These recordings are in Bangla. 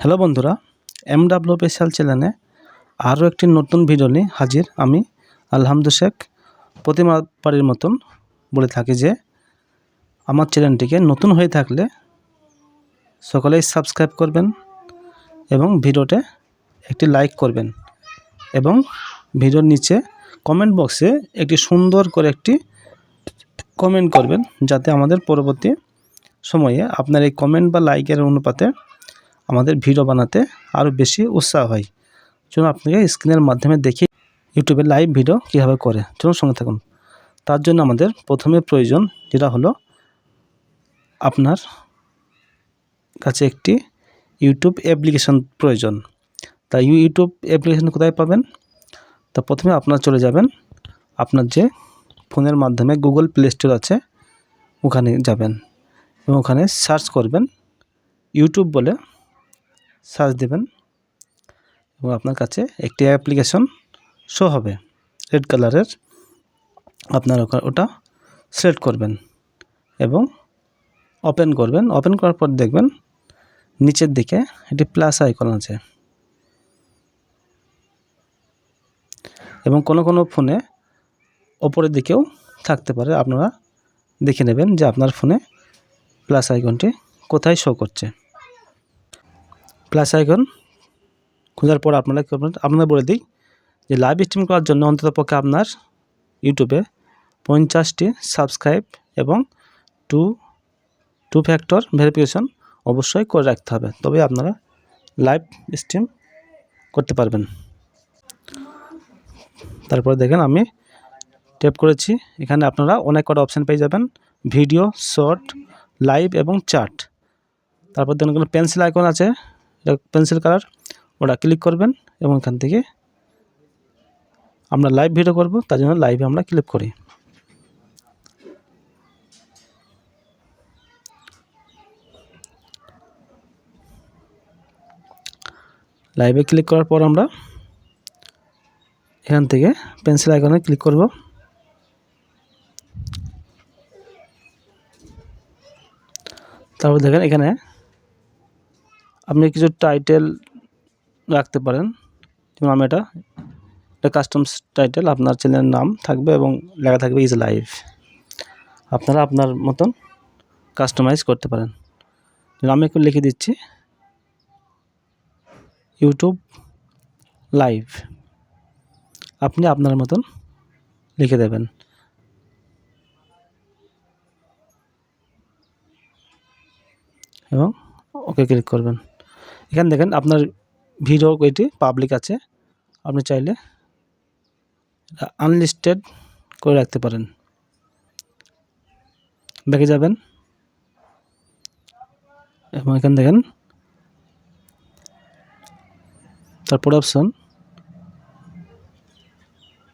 হ্যালো বন্ধুরা এম ডাব্লিউ স্পেশাল চ্যানেলে আরও একটি নতুন ভিডিও নিয়ে হাজির আমি আলহামদু শেখ। প্রতিমাবারের মতন বলে থাকি যে, আমার চ্যানেলটিকে নতুন হয়ে থাকলে সকলেই সাবস্ক্রাইব করবেন এবং ভিডিওতে একটি লাইক করবেন এবং ভিডিওর নিচে কমেন্ট বক্সে একটি সুন্দর করে একটি কমেন্ট করবেন যাতে আমাদের পরবর্তী সময়ে আপনার এই কমেন্ট বা লাইকের অনুপাতে আমাদের ভিডিও বানাতে আরও বেশি উৎসাহ হয়। চলুন আপনাকে স্ক্রিনের মাধ্যমে দেখি ইউটিউবে লাইভ ভিডিও কীভাবে করে। চলুন সঙ্গে থাকুন। তার জন্য আমাদের প্রথমে প্রয়োজন যেটা হলো আপনার কাছে একটি ইউটিউব অ্যাপ্লিকেশন প্রয়োজন। তা ইউটিউব অ্যাপ্লিকেশন কোথায় পাবেন? তা প্রথমে আপনার চলে যাবেন। আপনার যে ফোনের মাধ্যমে গুগল প্লে স্টোর আছে, ওখানে যাবেন এবং ওখানে সার্চ করবেন ইউটিউব বলে। সার্চ দেবেন এবং আপনার কাছে একটি অ্যাপ্লিকেশন শো হবে। রেড কালারের আপনার ওটা সিলেক্ট করবেন এবং ওপেন করবেন। ওপেন করার পর দেখবেন নিচের দিকে একটি প্লাস আইকন আছে। এবং কোনো কোনো ফোনে ওপরের দিকেও থাকতে পারে। আপনারা দেখে নেবেন যে আপনার ফোনে প্লাস আইকনটি কোথায় শো করছে। প্লাস আইকন খোঁজার পর আপনারা আপনারা বলে দিই যে লাইভ স্ট্রিম করার জন্য অন্ততপক্ষে আপনার ইউটিউবে পঞ্চাশটি সাবস্ক্রাইব এবং টু টু ফ্যাক্টর ভেরিফিকেশন অবশ্যই করে রাখতে হবে। তবে আপনারা লাইভ স্ট্রিম করতে পারবেন। তারপরে দেখেন আমি ট্যাপ করেছি। এখানে আপনারা অনেক কটা অপশান পেয়ে যাবেন। ভিডিও শর্ট লাইভ এবং চার্ট তারপর দেখেন পেন্সিল আইকন আছে। পেন্সিল কালার, ওটা ক্লিক করবেন এবং এখান থেকে আমরা লাইভ ভিডিও করব, তার জন্য লাইভে আমরা ক্লিক করি। লাইভে ক্লিক করার পর আমরা এখান থেকে পেন্সিল আইকনে ক্লিক করব। তারপর দেখেন এখানে আপনি কিছু টাইটেল রাখতে পারেন। যেমন আমি এটা এটা কাস্টমস টাইটেল আপনার চ্যানেলের নাম থাকবে এবং লেখা থাকবে ইজ লাইভ আপনারা আপনার মতন কাস্টমাইজ করতে পারেন। আমি একটু লিখে দিচ্ছি ইউটিউব লাইভ আপনি আপনার মতন লিখে দেবেন। এবং ওকে ক্লিক করবেন। এখানে দেখেন আপনার ভিডিও এটি পাবলিক আছে। আপনি চাইলে আনলিস্টেড করে রাখতে পারেন। দেখে যাবেন। এবং এখানে দেখেন তারপর অপশন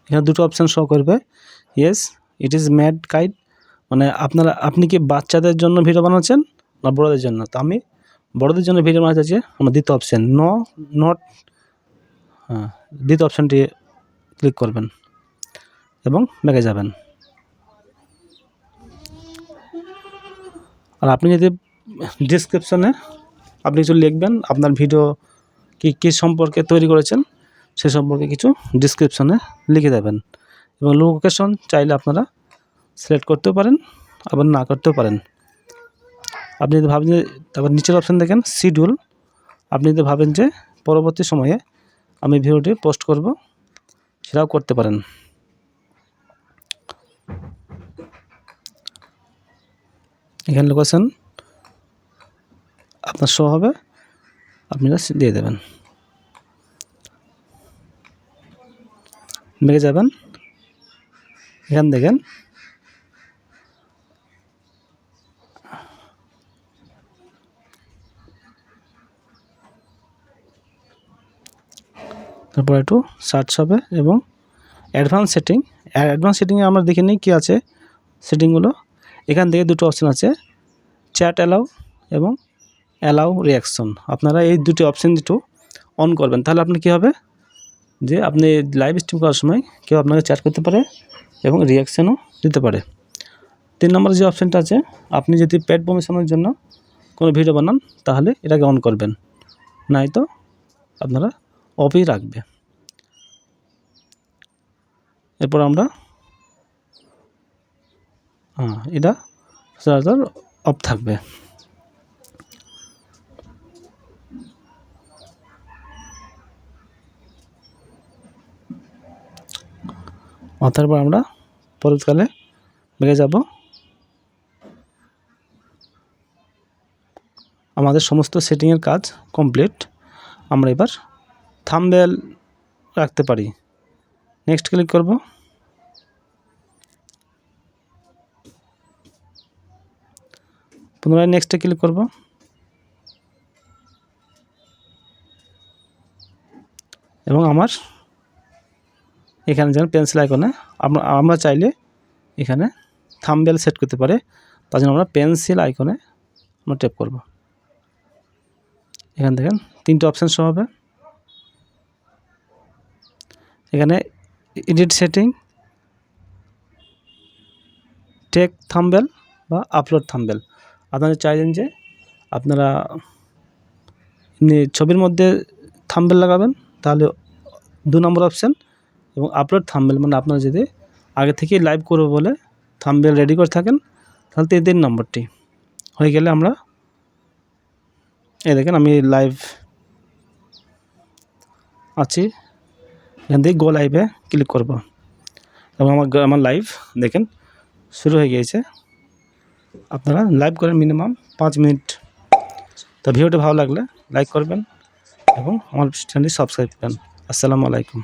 এখানে দুটো অপশান শো করবে। Yes it is mad guide মানে আপনারা, আপনি কি বাচ্চাদের জন্য ভিডিও বানাচ্ছেন না বড়দের জন্য? তো আমি বড়োদের জন্য ভিডিও বানাতে চাইছি, আমার দ্বিতীয় অপশান নো নট হ্যাঁ দ্বিতীয় অপশানটি ক্লিক করবেন এবং ব্যাগে যাবেন। আর আপনি যদি ডিসক্রিপশনে আপনি কিছু লিখবেন, আপনার ভিডিও কী কী সম্পর্কে তৈরি করেছেন, সে সম্পর্কে কিছু ডিসক্রিপশনে লিখে দেবেন। এবং লোকেশন চাইলে আপনারা সিলেক্ট করতেও পারেন, আবার না করতেও পারেন। আপনি যদি ভাবেন যে, তারপর নিচের অপশান দেখেন শিডিউল আপনি যদি ভাবেন যে, পরবর্তী সময়ে আমি ভিডিওটি পোস্ট করব, সেটাও করতে পারেন। এখানে লোকেশন আপনার শো হবে আপনারা দিয়ে দেবেন। বেগে যাবেন। এখান দেখেন তারপর একটু সার্চ হবে এবং অ্যাডভান্স সেটিং অ্যাডভান্স সেটিংয়ে আমরা দেখে নিই কী আছে। সেটিংগুলো এখান থেকে দুটো অপশান আছে চ্যাট অ্যালাউ এবং অ্যালাউ রিয়াকশন আপনারা এই দুটি অপশান দুটো অন করবেন, তাহলে আপনি কী হবে? যে আপনি লাইভ স্ট্রিম করার সময় কেউ আপনাকে চ্যাট করতে পারে এবং রিয়াকশানও দিতে পারে। তিন নম্বর যে অপশানটা আছে, আপনি যদি পেড প্রমোশনের জন্য কোনো ভিডিও বানান, তাহলে এটাকে অন করবেন। নাই তো, আপনারা অফই রাখবে। এরপর আমরা হ্যাঁ এটা সচরাচর অফ থাকবে। তারপর আমরা পরবর্তীকালে বেগে যাব। আমাদের সমস্ত সেটিংয়ের কাজ কমপ্লিট আমরা এবার থামবেল রাখতে পারি। নেক্সট ক্লিক করব। পুনরায় নেক্সটে ক্লিক করব। এবং আমার এখানে যেন পেন্সিল আইকনে আমরা চাইলে এখানে থামবেল সেট করতে পারে। তার জন্য আমরা পেন্সিল আইকনে আমরা ট্যাপ করব। এখান দেখেন তিনটে অপশান শো হবে। এখানে এডিট সেটিং টেক থাম্বেল বা আপলোড থাম্বেল আপনারা চাইলেন যে আপনারা ছবির মধ্যে থাম্বেল লাগাবেন, তাহলে দু নম্বর অপশান এবং আপলোড থাম্বেল মানে আপনারা যদি আগে থেকেই লাইভ করব বলে থাম্বেল রেডি করে থাকেন, তাহলে তো তিন নম্বরটি। হয়ে গেলে আমরা, এই দেখেন আমি লাইভ আছি। এখান থেকে গো লাইভে ক্লিক করব। এবং আমার আমার লাইভ দেখেন, শুরু হয়ে গিয়েছে। আপনারা লাইভ করেন মিনিমাম পাঁচ মিনিট। তো ভিডিওটি ভালো লাগলে লাইক করবেন এবং আমার চ্যানেলটি সাবস্ক্রাইব করেন আসসালামু আলাইকুম।